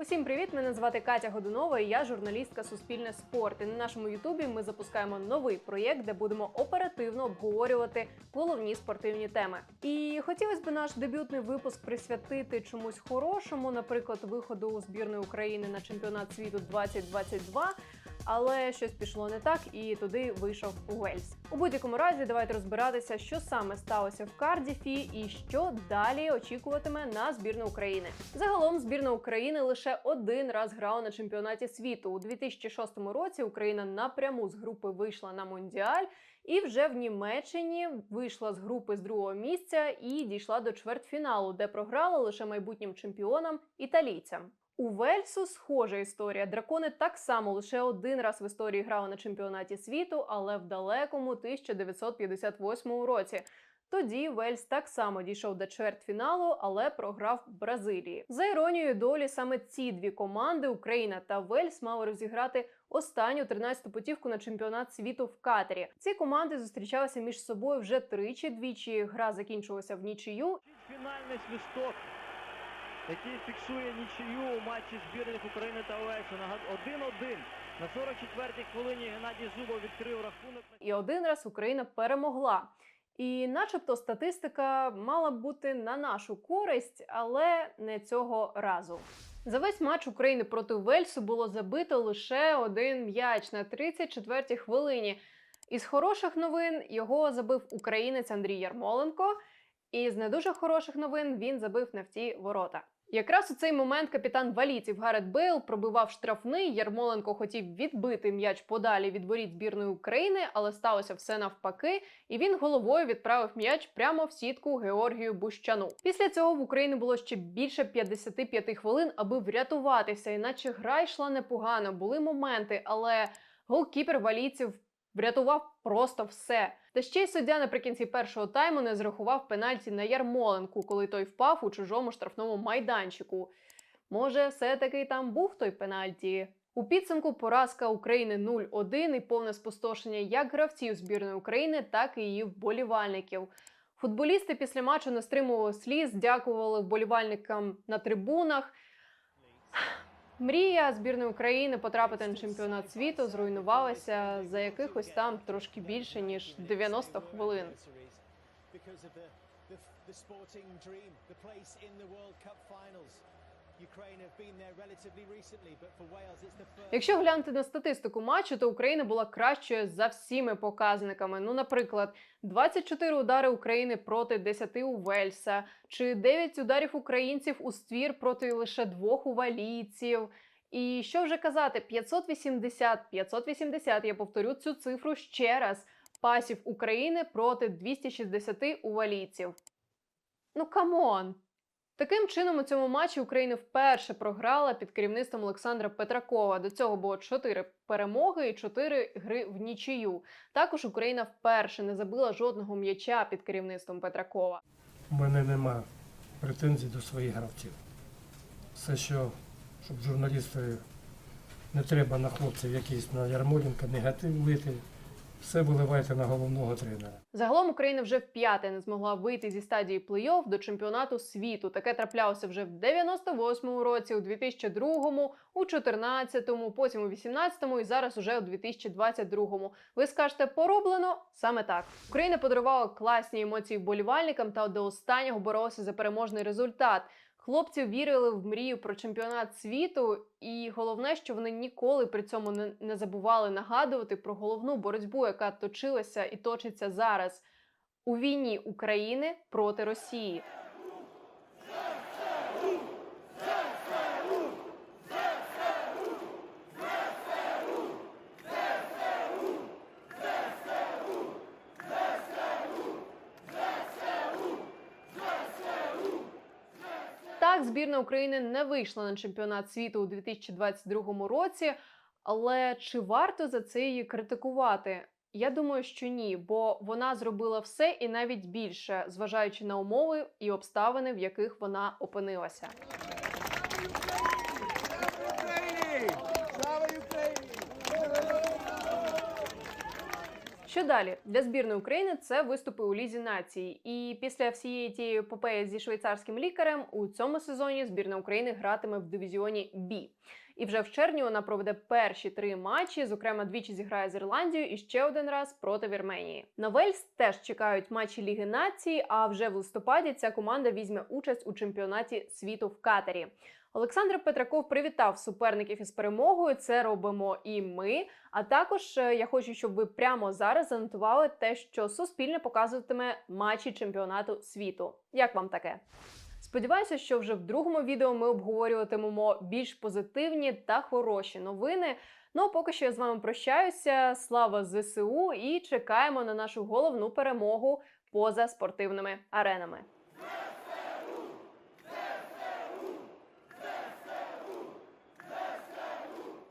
Усім привіт! Мене звати Катя Годунова, і я журналістка Суспільне спорт. І на нашому Ютубі ми запускаємо новий проєкт, де будемо оперативно обговорювати головні спортивні теми. І хотілося б наш дебютний випуск присвятити чомусь хорошому, наприклад, виходу у збірної України на чемпіонат світу 2022. Але щось пішло не так, і туди вийшов Уельс. У будь-якому разі, давайте розбиратися, що саме сталося в Кардіфі і що далі очікуватиме на збірну України. Загалом збірна України лише один раз грала на чемпіонаті світу. У 2006 році Україна напряму з групи вийшла на Мондіаль. І вже в Німеччині вийшла з групи з другого місця і дійшла до чвертьфіналу, де програла лише майбутнім чемпіонам італійцям. У Вельсу схожа історія. Дракони так само лише один раз в історії грали на чемпіонаті світу, але в далекому 1958 році. Тоді Вельс так само дійшов до чвертьфіналу, але програв Бразилії. За іронією долі, саме ці дві команди Україна та Вельс мали розіграти останню 13-ту путівку на чемпіонат світу в Катері. Ці команди зустрічалися між собою вже тричі. Двічі гра закінчилася в нічию, Фінальний свисток, який фіксує нічию у матчі збірних України та. Нагад- 1-1. На 44-й хвилині Геннадій Зубов відкрив рахунок. і один раз Україна перемогла. І, начебто, статистика мала б бути на нашу користь, але не цього разу. За весь матч України проти Вельсу було забито лише один м'яч на 34-й хвилині. Із хороших новин його забив українець Андрій Ярмоленко. І з не дуже хороших новин він забив не в ті ворота. Якраз у цей момент капітан валійців Гарет Бейл пробивав штрафний. Ярмоленко хотів відбити м'яч подалі від воріт збірної України, але сталося все навпаки, і він головою відправив м'яч прямо в сітку Георгію Бущану. Після цього в Україні було ще більше 55 хвилин, аби врятуватися, іначе гра йшла непогано. Були моменти, але голкіпер валійців врятував просто все. Та ще й суддя наприкінці першого тайму не зрахував пенальті на Ярмоленку, коли той впав у чужому штрафному майданчику. Може, все-таки там був той пенальті. У підсумку поразка України 0-1 і повне спустошення як гравців збірної України, так і її вболівальників. Футболісти після матчу не стримували сліз, дякували вболівальникам на трибунах. Мрія збірної України потрапити на чемпіонат світу зруйнувалася за якихось там трошки більше ніж 90 хвилин. the sporting dream, the place in the World Cup finals. Якщо глянути на статистику матчу, то Україна була кращою за всіми показниками. Ну, наприклад, 24 удари України проти 10 у Вельса, чи 9 ударів українців у ствір проти лише двох у. І що вже казати, 580, 580, я повторю цю цифру ще раз. Пасів України проти 260 у. Ну камон! Таким чином, у цьому матчі Україна вперше програла під керівництвом Олександра Петракова. До цього було 4 перемоги і 4 гри в нічию. Також Україна вперше не забила жодного м'яча під керівництвом Петракова. У мене нема претензій до своїх гравців. Все, що щоб журналісти не треба на хлопців якийсь на Ярмоленка негатив лити, все виливайте на головного тренера. Загалом Україна вже вп'яте не змогла вийти зі стадії плей-офф до чемпіонату світу. Таке траплялося вже в 98-му році, у 2002-му, у 14-му, потім у 18-му і зараз уже у 2022-му. Ви скажете, пороблено саме так. Україна подарувала класні емоції вболівальникам та до останнього боролася за переможний результат. Хлопці вірили в мрію про чемпіонат світу, і головне, що вони ніколи при цьому не, не забували нагадувати про головну боротьбу, яка точилася і точиться зараз у війні України проти Росії. Так, збірна України не вийшла на чемпіонат світу у 2022 році. Але чи варто за це її критикувати? Я думаю, що ні, бо вона зробила все і навіть більше, зважаючи на умови і обставини, в яких вона опинилася. Що далі для збірної України це виступи у лізі націй. І після всієї тієї епопеї зі швейцарським лікарем у цьому сезоні збірна України гратиме в дивізіоні Бі. І вже в червні вона проведе перші три матчі. Зокрема, двічі зіграє з Ірландією і ще один раз проти Вірменії. На Вельс теж чекають матчі Ліги націй. А вже в листопаді ця команда візьме участь у чемпіонаті світу в Катері. Олександр Петраков привітав суперників із перемогою. Це робимо і ми. А також е, я хочу, щоб ви прямо зараз занотували те, що суспільне показуватиме матчі чемпіонату світу. Як вам таке? Сподіваюся, що вже в другому відео ми обговорюватимемо більш позитивні та хороші новини. Ну а поки що я з вами прощаюся. Слава ЗСУ і чекаємо на нашу головну перемогу поза спортивними аренами.